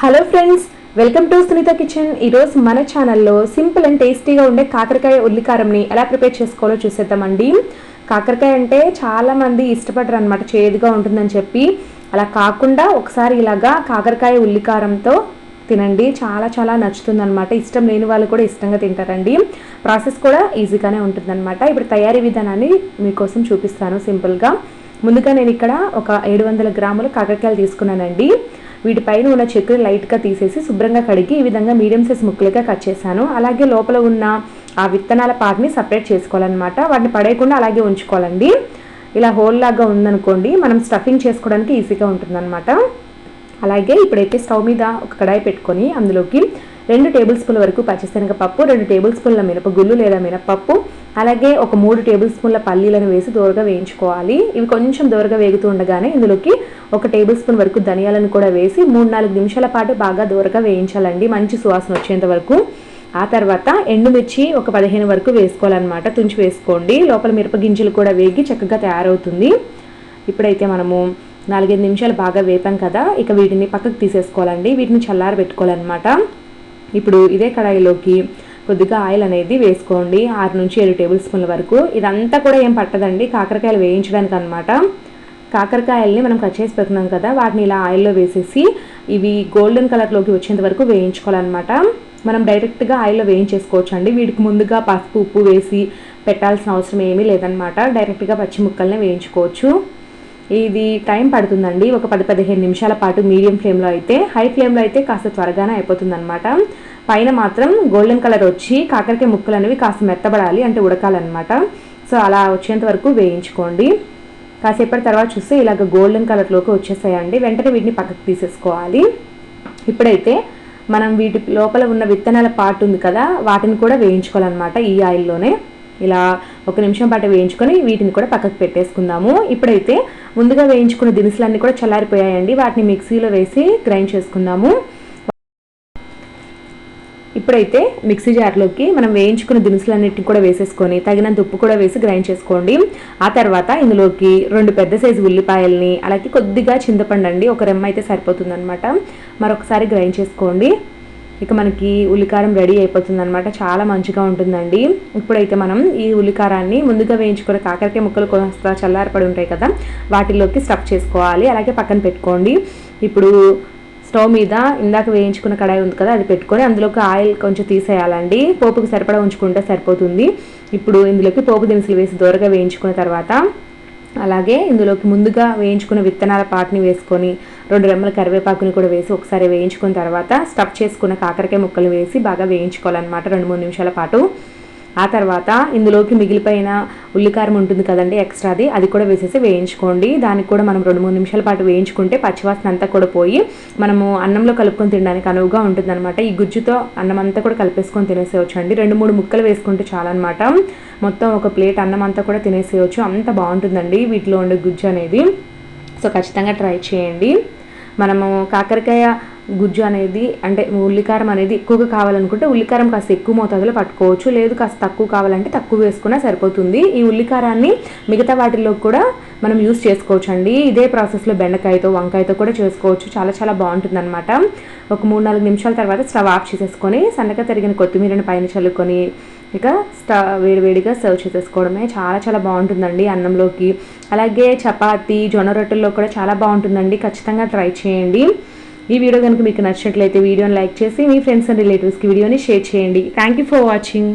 Hello friends welcome to Sunitha kitchen ఈరోజు మన ఛానల్లో సింపుల్ అండ్ టేస్టీగా ఉండే కాకరకాయ ఉల్లికారంని ఎలా ప్రిపేర్ చేసుకోవాలో చూసేద్దామండి. కాకరకాయ అంటే చాలామంది ఇష్టపడరు అనమాట చేదుగా ఉంటుందని చెప్పి. అలా కాకుండా ఒకసారి ఇలాగా కాకరకాయ ఉల్లికారంతో తినండి. చాలా చాలా నచ్చుతుందనమాట ఇష్టం లేని వాళ్ళు కూడా ఇష్టంగా తింటారండి. ప్రాసెస్ కూడా ఈజీగానే ఉంటుందన్నమాట. ఇప్పుడు తయారీ విధానాన్ని మీకోసం చూపిస్తాను సింపుల్గా ముందుగా నేను ఇక్కడ ఒక ఏడు వందల గ్రాములు కాకరకాయలు తీసుకున్నానండి. వీటిపైన ఉన్న చెక్కులు లైట్గా తీసేసి శుభ్రంగా కడిగి ఈ విధంగా మీడియం సైజ్ ముక్కలుగా కట్ చేశాను. అలాగే లోపల ఉన్న ఆ విత్తనాల పార్ట్ని సపరేట్ చేసుకోవాలన్నమాట. వాటిని పడేయకుండా అలాగే ఉంచుకోవాలండి. ఇలా హోల్ లాగా ఉందనుకోండి మనం స్టఫింగ్ చేసుకోవడానికి ఈజీగా ఉంటుందన్నమాట. అలాగే ఇప్పుడైతే స్టవ్ మీద ఒక కడాయి పెట్టుకొని అందులోకి రెండు టేబుల్ స్పూన్ల వరకు పచ్చిశనగపప్పు రెండు టేబుల్ స్పూన్ల మినపగుళ్ళు లేదా మినపప్పు అలాగే ఒక మూడు టేబుల్ స్పూన్ల పల్లీలను వేసి దూరగా వేయించుకోవాలి. ఇవి కొంచెం దూరగా వేగుతూ ఉండగానే ఇందులోకి ఒక టేబుల్ స్పూన్ వరకు ధనియాలను కూడా వేసి మూడు నాలుగు నిమిషాల పాటు బాగా దూరగా వేయించాలండి. మంచి సువాసన వచ్చేంత వరకు. ఆ తర్వాత ఎండుమిర్చి ఒక పదిహేను వరకు వేసుకోవాలన్నమాట. తుంచి వేసుకోండి. లోపల మిరపగింజలు కూడా వేగి చక్కగా తయారవుతుంది. ఇప్పుడైతే మనము నాలుగైదు నిమిషాలు బాగా వేపాం కదా ఇక వీటిని పక్కకు తీసేసుకోవాలండి. వీటిని చల్లార పెట్టుకోవాలన్నమాట ఇప్పుడు ఇదే కడాయిలోకి కొద్దిగా ఆయిల్ అనేది వేసుకోండి. ఆరు నుంచి ఏడు టేబుల్ స్పూన్ల వరకు. ఇదంతా కూడా ఏం పట్టదండి. కాకరకాయలు వేయించడానికి అనమాట కాకరకాయల్ని మనం కట్ చేసి పెట్టుకున్నాం కదా వాటిని ఇలా ఆయిల్లో వేసేసి ఇవి గోల్డెన్ కలర్లోకి వచ్చేంత వరకు వేయించుకోవాలన్నమాట. మనం డైరెక్ట్గా ఆయిల్లో వేయించేసుకోవచ్చు అండి వీటికి ముందుగా పసుపు ఉప్పు వేసి పెట్టాల్సిన అవసరం ఏమీ లేదనమాట డైరెక్ట్గా పచ్చి ముక్కల్ని వేయించుకోవచ్చు. ఇది టైం పడుతుందండి. ఒక పది పదిహేను నిమిషాల పాటు మీడియం ఫ్లేమ్లో అయితే హై ఫ్లేమ్లో అయితే కాస్త త్వరగానే అయిపోతుంది అనమాట పైన మాత్రం గోల్డెన్ కలర్ వచ్చి కాకరకాయ ముక్కలు అనేవి కాస్త మెత్తబడాలి అంటే ఉడకాలన్నమాట. సో అలా వచ్చేంత వరకు వేయించుకోండి. కాసేపటి తర్వాత చూస్తే ఇలాగ గోల్డెన్ కలర్లోకి వచ్చేసాయండి వెంటనే వీటిని పక్కకు తీసేసుకోవాలి. ఇప్పుడైతే మనం వీటి లోపల ఉన్న విత్తనాల పార్ట్ ఉంది కదా వాటిని కూడా వేయించుకోవాలన్నమాట ఈ ఆయిల్లోనే. ఇలా ఒక నిమిషం పాటు వేయించుకొని వీటిని కూడా పక్కకు పెట్టేసుకుందాము. ఇప్పుడైతే ముందుగా వేయించుకున్న దినుసులన్నీ కూడా చల్లారిపోయాయండి. వాటిని మిక్సీలో వేసి గ్రైండ్ చేసుకుందాము. ఇప్పుడైతే మిక్సీ జార్లోకి మనం వేయించుకున్న దినుసులన్నిటిని కూడా వేసేసుకొని తగినంత ఉప్పు కూడా వేసి గ్రైండ్ చేసుకోండి. ఆ తర్వాత ఇందులోకి రెండు పెద్ద సైజు ఉల్లిపాయల్ని అలాగే కొద్దిగా చింతపండు అండి. ఒక రెమ్మ అయితే సరిపోతుందనమాట మరొకసారి గ్రైండ్ చేసుకోండి. ఇక మనకి ఉల్లికారం రెడీ అయిపోతుంది అనమాట చాలా మంచిగా ఉంటుందండి. ఇప్పుడైతే మనం ఈ ఉల్లికారాన్ని ముందుగా వేయించుకున్న కాకరకాయ ముక్కలు కొంత చల్లారపడి ఉంటాయి కదా వాటిలోకి స్టఫ్ చేసుకోవాలి. అలాగే పక్కన పెట్టుకోండి. ఇప్పుడు స్టవ్ మీద ఇందాక వేయించుకున్న కడాయి ఉంది కదా అది పెట్టుకొని అందులోకి ఆయిల్ కొంచెం తీసేయాలండి. పోపుకి సరిపడా ఉంచుకుంటే సరిపోతుంది. ఇప్పుడు ఇందులోకి పోపు దినుసులు వేసి దూరగా వేయించుకున్న తర్వాత అలాగే ఇందులోకి ముందుగా వేయించుకున్న విత్తనాల పాటని వేసుకొని రెండు రెమ్మల కరివేపాకుని కూడా వేసి ఒకసారి వేయించుకున్న తర్వాత స్టఫ్ చేసుకున్న కాకరకాయ ముక్కలు వేసి బాగా వేయించుకోవాలన్నమాట. రెండు మూడు నిమిషాల పాటు ఆ తర్వాత ఇందులోకి మిగిలిపోయిన ఉల్లికారం ఉంటుంది కదండి ఎక్స్ట్రాది అది కూడా వేసేసి వేయించుకోండి. దానికి కూడా మనం రెండు మూడు నిమిషాల పాటు వేయించుకుంటే పచ్చివాసన అంతా కూడా పోయి మనము అన్నంలో కలుపుకొని తినడానికి అనువుగా ఉంటుందన్నమాట. ఈ గుజ్జుతో అన్నం అంతా కూడా కలిపేసుకొని తినేసేయచ్చు అండి రెండు మూడు ముక్కలు వేసుకుంటే చాలన్నమాట. మొత్తం ఒక ప్లేట్ అన్నం అంతా కూడా తినేసేయచ్చు. అంత బాగుంటుందండి వీటిలో ఉండే గుజ్జు అనేది. సో ఖచ్చితంగా ట్రై చేయండి. మనము కాకరకాయ గుజ్జు అనేది అంటే ఉల్లికారం అనేది ఎక్కువగా కావాలనుకుంటే ఉల్లికారం కాస్త ఎక్కువ మోతాదులో పట్టుకోవచ్చు. లేదు కాస్త తక్కువ కావాలంటే తక్కువ వేసుకున్నా సరిపోతుంది. ఈ ఉల్లికారాన్ని మిగతా వాటిల్లో కూడా మనం యూస్ చేసుకోవచ్చు అండి ఇదే ప్రాసెస్లో బెండకాయతో వంకాయతో కూడా చేసుకోవచ్చు. చాలా చాలా బాగుంటుంది అనమాట ఒక మూడు నాలుగు నిమిషాల తర్వాత స్టవ్ ఆఫ్ చేసేసుకొని సన్నగా తరిగిన కొత్తిమీరని పైన చల్లుకొని ఇక స్టవ్ వేడివేడిగా సర్వ్ చేసేసుకోవడమే చాలా చాలా బాగుంటుందండి అన్నంలోకి. అలాగే చపాతి జొన్న రొట్టెల్లో కూడా చాలా బాగుంటుందండి. ఖచ్చితంగా ట్రై చేయండి. ఈ వీడియో కనుక మీకు నచ్చినట్లయితే వీడియోని లైక్ చేసి మీ ఫ్రెండ్స్ అండ్ రిలేటివ్స్కి వీడియోని షేర్ చేయండి. Thank you for watching